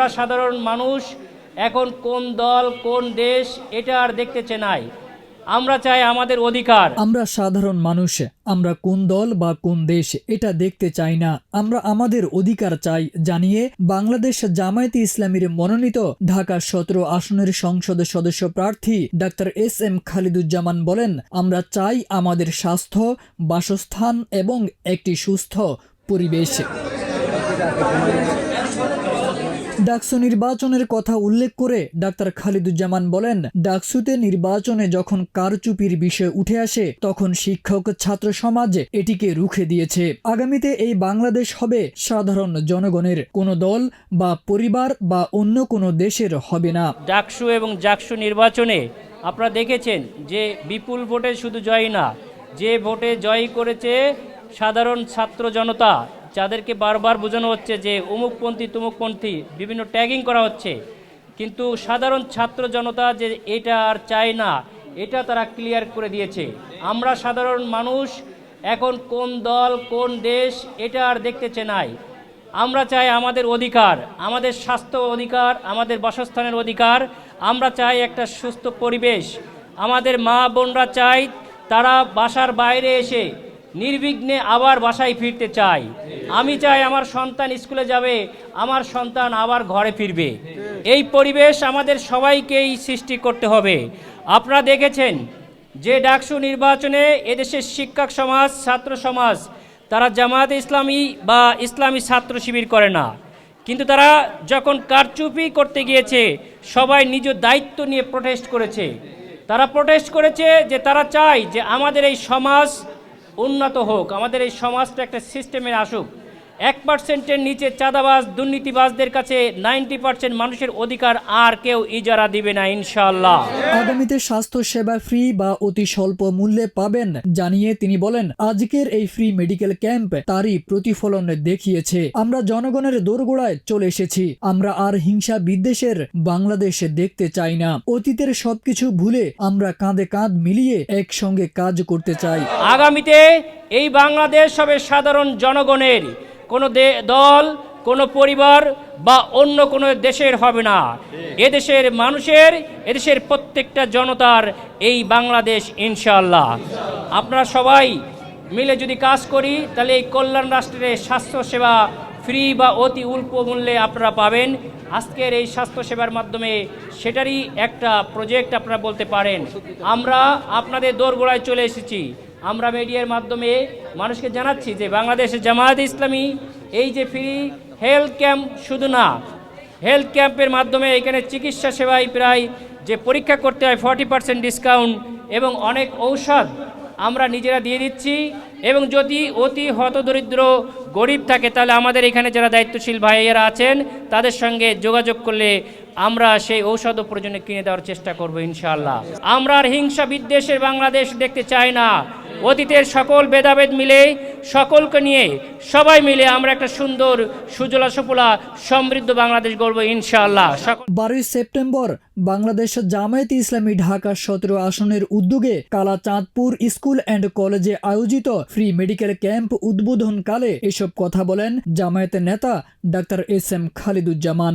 আমরা সাধারণ মানুষ, এখন কোন দল, কোন দেশ, এটা আর দেখতে চেনাই আমরা চাই আমাদের অধিকার। আমরা সাধারণ মানুষ, আমরা কোন দল বা কোন দেশ, এটা দেখতে চাই না। আমরা আমাদের অধিকার চাই জানিয়ে বাংলাদেশ জামায়াতে ইসলামীর মনোনীত ঢাকা সতেরো আসনের সংসদ সদস্য প্রার্থী ডাক্তার এস এম খালিদুজ্জামান বলেন, আমরা চাই আমাদের স্বাস্থ্য, বাসস্থান এবং একটি সুস্থ পরিবেশ। ডাকসু নির্বাচনের কথা উল্লেখ করে ডাক্তার খালিদুজ্জামান বলেন, ডাকসুতে নির্বাচনে যখন কারচুপির বিষয় উঠে আসে, তখন শিক্ষক ছাত্র সমাজ এটিকে রুখে দিয়েছে। আগামীতে এই বাংলাদেশ হবে সাধারণ জনগণের কোনো দল বা পরিবার বা অন্য কোনো দেশের হবে না। ডাকসু এবং জাকসু নির্বাচনে আপনারা দেখেছেন যে বিপুল ভোটে শুধু জয় না, যে ভোটে জয় করেছে সাধারণ ছাত্র জনতা যাদেরকে বারবার বোঝানো হচ্ছে যে অমুকপন্থী, তুমুকপন্থী বিভিন্ন ট্যাগিং করা হচ্ছে, কিন্তু সাধারণ ছাত্র জনতা যে এটা আর চায় না, এটা তারা ক্লিয়ার করে দিয়েছে। আমরা সাধারণ মানুষ, এখন কোন দল, কোন দেশ, এটা আর দেখতে চেনাই আমরা চাই আমাদের অধিকার, আমাদের স্বাস্থ্য অধিকার, আমাদের বাসস্থানের অধিকার, আমরা চাই একটা সুস্থ পরিবেশ। আমাদের মা বোনরা চাই তারা বাসার বাইরে এসে নির্বিঘ্নে আবার বাসায় ফিরতে চাই। আমি চাই আমার সন্তান স্কুলে যাবে, আমার সন্তান আবার ঘরে ফিরবে। এই পরিবেশ আমাদের সবাইকেই সৃষ্টি করতে হবে। আপনারা দেখেছেন যে ডাকসু নির্বাচনে এদেশের শিক্ষক সমাজ, ছাত্র সমাজ, তারা জামায়াতে ইসলামী বা ইসলামী ছাত্র শিবির করে না। কিন্তু তারা যখন কারচুপি করতে গিয়েছে, সবাই নিজ দায়িত্ব নিয়ে প্রটেস্ট করেছে। তারা প্রটেস্ট করেছে যে তারা চায় যে আমাদের এই সমাজ উন্নত হোক। আমাদের এই সমাজটা একটা সিস্টেমে আসুক। এক পার্সেন্টের নিচে চাঁদাবাজ দুর্নীতিবাজদের কাছে নাইনটি পার্সেন্ট মানুষের অধিকার আর কেউ ইজারা দিবে না ইনশাআল্লাহ। আগামীতে স্বাস্থ্য সেবা ফ্রি বা অতি স্বল্প মূল্যে পাবেন জানিয়ে তিনি বলেন আজকের এই ফ্রি মেডিকেল ক্যাম্প তারই প্রতিফলন দেখিয়েছে। আমরা জনগণের দোরগোড়ায় চলে এসেছি। আমরা আর হিংসা বিদ্বেষের বাংলাদেশে দেখতে চাই না। অতীতের সবকিছু ভুলে আমরা কাঁধে কাঁধ মিলিয়ে একসঙ্গে কাজ করতে চাই। আগামীতে এই বাংলাদেশ হবে সাধারণ জনগণের। কোনো দে- দল কোনো পরিবার বা অন্য কোনো দেশের হবে না। এদেশের মানুষের এদেশের প্রত্যেকটা জনতার এই বাংলাদেশ ইনশাল্লাহ আপনারা সবাই মিলে যদি কাজ করি তাহলে এই কল্যাণ রাষ্ট্রের স্বাস্থ্যসেবা ফ্রি বা অতি অল্প মূল্যে আপনারা পাবেন। আজকের এই স্বাস্থ্যসেবার মাধ্যমে সেটারই একটা প্রজেক্ট আপনারা বলতে পারেন। আমরা আপনাদের দোরগোড়ায় চলে এসেছি। আমরা মিডিয়ার মাধ্যমে মানুষকে জানাচ্ছি যে বাংলাদেশের জামায়াত ইসলামী এই যে ফ্রি হেলথ ক্যাম্প শুধু না হেলথ ক্যাম্পের মাধ্যমে এখানে চিকিৎসা সেবায় প্রায় যে পরীক্ষা করতে হয় ফর্টি পার্সেন্ট ডিসকাউন্ট এবং অনেক ঔষধ আমরা নিজেরা দিয়ে দিচ্ছি। এবং যদি অতি হতদরিদ্র গরিব থাকে, তাহলে আমাদের এখানে যারা দায়িত্বশীল ভাইয়েরা আছেন, তাদের সঙ্গে যোগাযোগ করলে আমরা সেই ঔষধ প্রয়োজনে কিনে দেওয়ার চেষ্টা করব ইনশাআল্লাহ। আমরা আর হিংসা বিদ্বেষের বাংলাদেশ দেখতে চাই না। অতীতের সকল ভেদাভেদ মিলে সকলকে নিয়ে সবাই মিলে আমরা একটা সুন্দর সুজলা সুফলা সমৃদ্ধ বাংলাদেশ গড়ব ইনশাআল্লাহ। বারোই সেপ্টেম্বর বাংলাদেশ জামায়াতে ইসলামী ঢাকা সতেরো আসনের উদ্যোগে কালাচাঁদপুর স্কুল অ্যান্ড কলেজে আয়োজিত ফ্রি মেডিকেল ক্যাম্প উদ্বোধনকালে এসব কথা বলেন জামায়াতের নেতা ডাক্তার এস এম খালিদুজ্জামান।